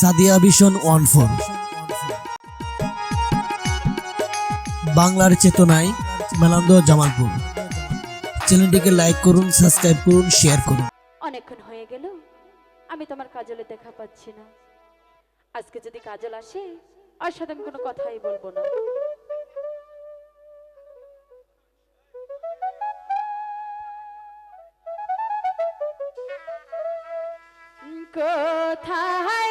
Sadia vision one four. বাংলার চেতনায় মেলান্দ জামালপুর। চ্যানেলটিকে লাইক করুন, সাবস্ক্রাইব করুন, শেয়ার করুন। অনেকক্ষণ হয়ে গেল। আমি তোমার কাজলে দেখা পাচ্ছি না। আজকে যদি কাজল আসে আর সাথে আমি কোনো কথাই বলব না। কোথায়